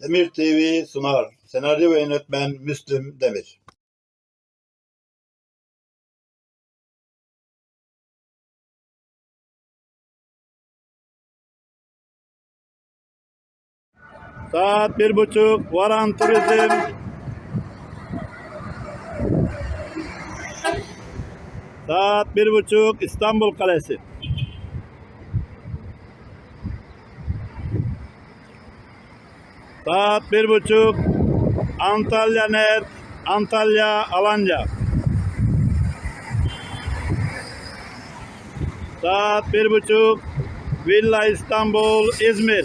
Demir TV sunar. Senaryo ve yönetmen Müslüm Demir. Saat bir buçuk. Varan Turizm. Saat bir buçuk. İstanbul Kalesi. Saat bir buçuk. Antalya Net. Antalya Alanca. Saat bir buçuk. Villa İstanbul İzmir.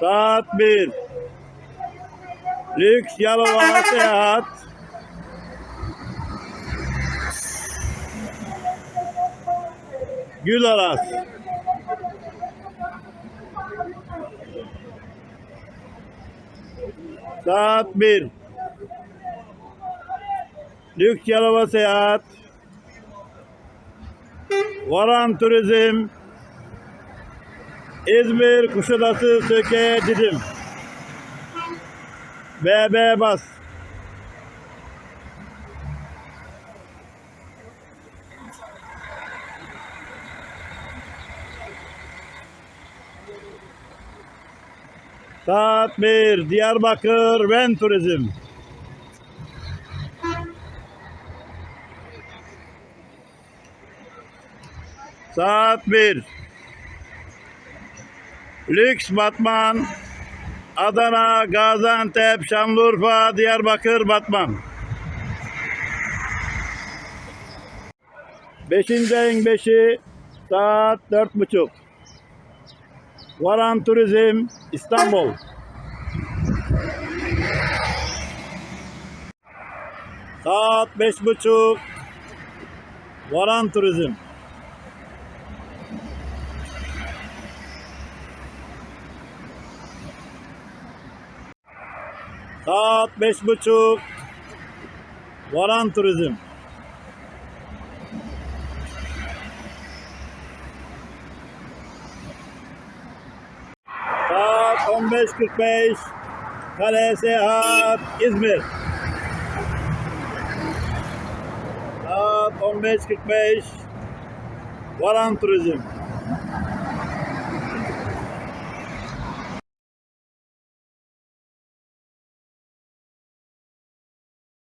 Saat bir. Lüks Yalova Seyahat. Gülaras. Saat 1. Lüks Yalova Seyahat. Varan Turizm. İzmir Kuşadası Söke Didim. BB Bas. Saat 1 Diyarbakır Ven Turizm. Saat 1 Lüks Batman Adana, Gaziantep, Şanlıurfa, Diyarbakır, Batman. Beşinci ayın beşi saat dört buçuk. Varan Turizm İstanbul. Saat beş buçuk. Varan Turizm. Saat beş buçuk. Varan Turizm. Saat 15.45 Kale Seyahat İzmir. Saat 15.45 Varan Turizm.